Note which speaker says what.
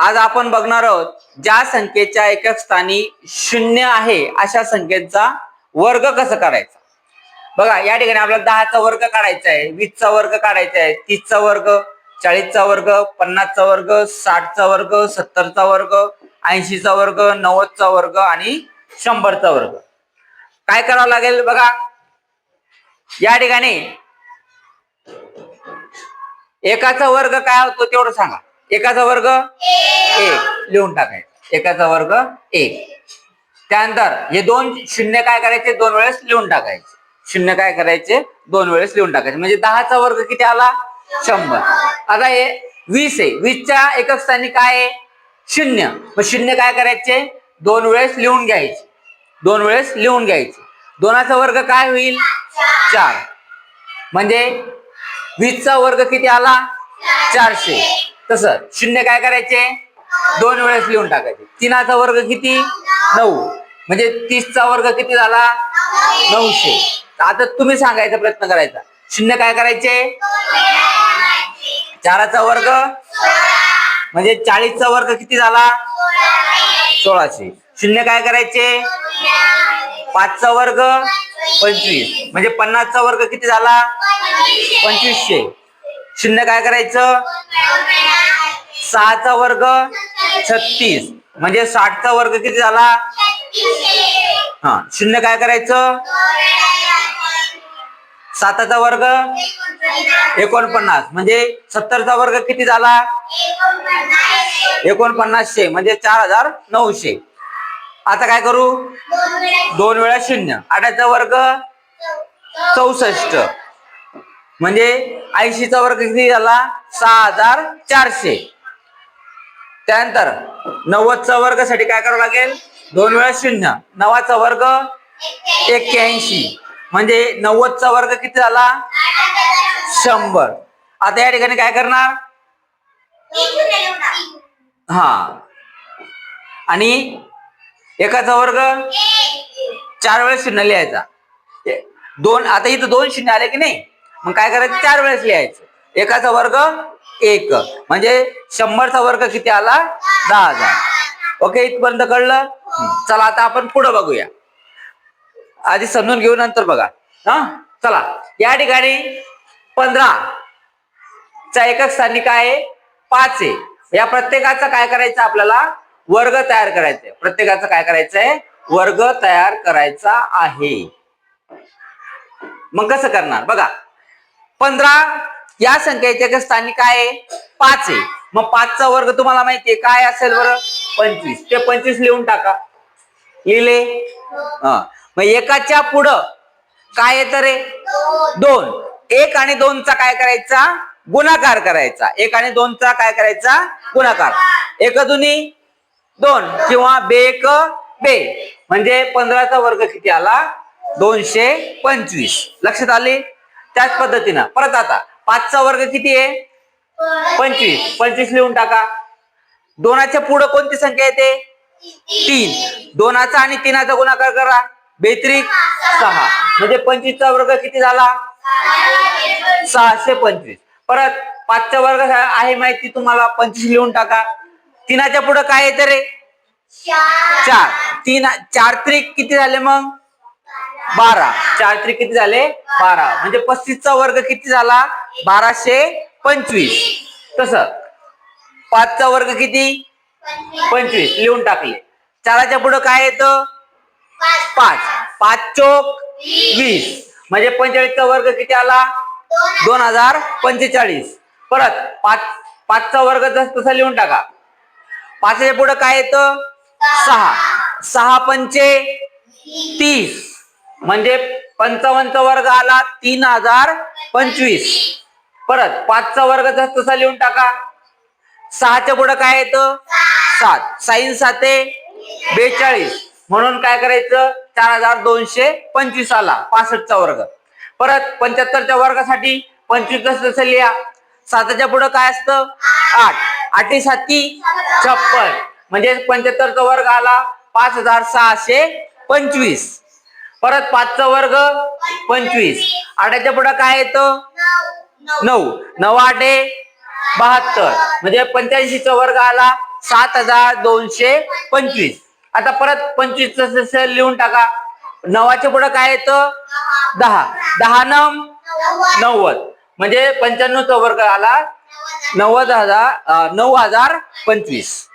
Speaker 1: आज आपण बघणार आहोत ज्या संख्येच्या एकक स्थानी शून्य आहे अशा संख्येचा वर्ग कसं करायचा बघा या ठिकाणी आपल्याला दहाचा वर्ग काढायचा आहे वीसचा वर्ग काढायचा आहे तीसचा वर्ग चाळीसचा वर्ग पन्नासचा वर्ग साठचा वर्ग सत्तरचा वर्ग ऐंशीचा वर्ग नव्वदचा वर्ग आणि शंभरचा वर्ग. काय करावं लागेल बघा? या ठिकाणी एकाचा वर्ग काय होतो तेवढं सांगा. एकाचा वर्ग एक लिहून टाकायचं. एकाचा वर्ग एक त्यानंतर हे दोन शून्य काय करायचे? दोन वेळेस लिहून टाकायचे. शून्य काय करायचे? दोन वेळेस लिहून टाकायचे. म्हणजे दहाचा वर्ग किती आला? शंभर. आता हे वीस आहे. वीसच्या एकक स्थानी काय आहे? शून्य. मग शून्य काय करायचे? दोन वेळेस लिहून घ्यायचे. दोन वेळेस लिहून घ्यायचे. दोनाचा वर्ग काय होईल? चार. म्हणजे वीसचा वर्ग किती आला? चारशे. तस शून्य काय करायचे? दोन वेळेस लिहून टाकायचे. तीनाचा वर्ग किती? नऊ. म्हणजे तीसचा वर्ग किती झाला? नऊशे. आता तुम्ही सांगायचा प्रयत्न करायचा. शून्य काय करायचे? चाराचा वर्ग? म्हणजे चाळीसचा वर्ग किती झाला? सोळाशे. शून्य काय करायचे? पाचचा वर्ग? पंचवीस. म्हणजे पन्नासचा वर्ग किती झाला? पंचवीसशे. शून्य काय करायचं? सहाचा वर्ग छत्तीस. म्हणजे साठचा वर्ग किती झाला? हा शून्य काय करायचं? साताचा वर्ग एकोणपन्नास. म्हणजे सत्तरचा वर्ग किती झाला? एकोणपन्नासशे. म्हणजे चार हजार नऊशे आता काय करू? दोन वेळा शून्य. आठाचा वर्ग चौसष्ट. म्हणजे ऐंशीचा वर्ग किती झाला? सहा हजार चारशे त्यानंतर नव्वदचा वर्गसाठी काय करावं लागेल? दोन वेळा शून्य. नवाचा वर्ग एक्क्याऐंशी. म्हणजे नव्वदचा वर्ग किती झाला? शंभर. आता या ठिकाणी काय करणार? हा. आणि एकाचा वर्ग चार वेळेस शून्य लिहायचा. दोन आता इथं दोन शून्य आले की नाही? मग काय करायचं? चार वेळेस लिहायचं. एकाचा वर्ग एक. म्हणजे शंभरचा वर्ग किती आला? दहा हजार. ओके इथपर्यंत कळलं? हं. चला आता आपण पुढे बघूया. आधी समजून घेऊ नंतर बघा. हा? चला. या ठिकाणी पंधरा. चा एकक स्थानी काय आहे पाच आहे या प्रत्येकाचा काय करायचं आपल्याला? वर्ग तयार करायचा आहे. प्रत्येकाचं काय करायचं आहे? वर्ग तयार करायचा आहे. मग कसं करणार? बघा. पंधरा या संख्येच्या एकक स्थानी काय आहे. पाच आहे. मग पाचचा वर्ग तुम्हाला माहितीये काय असेल बरं? पंचवीस. ते पंचवीस लिहून टाका. लिहिले? हा. मग एकाच्या पुढं काय येत रे? दोन. एक आणि दोनचा काय करायचा? गुणाकार करायचा. एक आणि दोनचा काय करायचा? गुणाकार. एक दुनी दोन किंवा बेक बे. म्हणजे पंधराचा वर्ग किती आला? दोनशे पंचवीस. लक्षात आले? त्याच पद्धतीनं. परत आता. पाचचा वर्ग किती आहे? पंचवीस. पंचवीस. लिहून टाका. दोनाच्या पुढं कोणती संख्या येते? तीन. दोनाचा आणि तीनाचा गुणाकार करा. बेत्रिक सहा. म्हणजे पंचवीसचा वर्ग किती झाला? सहाशे पंचवीस. परत पाचचा वर्ग आहे माहिती तुम्हाला. पंचवीस लिहून टाका. तीनाच्या पुढे काय येते रे? चार. तीन चार त्रिक किती झाले मग? बारा. चार त्रिक किती झाले? बारा. म्हणजे पस्तीसचा वर्ग किती झाला? बाराशे पंचवीस. तस. पाचचा वर्ग किती? पंचवीस. लिहून टाकले. चाराच्या पुढे काय येतं? पाच. पाच चोक वीस. म्हणजे पंचेचाळीसचा वर्ग किती आला? दोन हजार पंचेचाळीस. परत पाच पाचचा वर्ग तसा लिहून टाका. पाचच्या पुढे काय येतं? सहा. सहा पंचे तीस. म्हणजे पंचावन्नचा वर्ग आला तीन हजार पंचवीस. परत पाचचा वर्ग जस तसा लिहून टाका. सहाच्या पुढे काय येतं? सात. साईन साते बेचाळीस. म्हणून काय करायचं? चार हजार दोनशे पंचवीस आला. पासष्टचा वर्ग. परत पंच्याहत्तरच्या वर्गासाठी पंचवीस जसं तसं लिहा. साताच्या पुढे काय असतं? आठ. आठी साती छप्पन. म्हणजे पंच्याहत्तरचा वर्ग आला पाच हजार सहाशे पंचवीस. परत पाचचा वर्ग पंचवीस. आठाच्या पुढे काय येतं? नऊ. नऊ आठे बहात्तर. म्हणजे पंच्याऐंशीचा वर्ग आला सात हजार दोनशे पंचवीस. आता परत पंचवीस लिहून टाका. नवाच्या पुढे काय येतं? दहा. दहा नम नव्वद. म्हणजे पंच्याण्णवचा वर्ग आला नव्वद हजार नऊ हजार पंचवीस.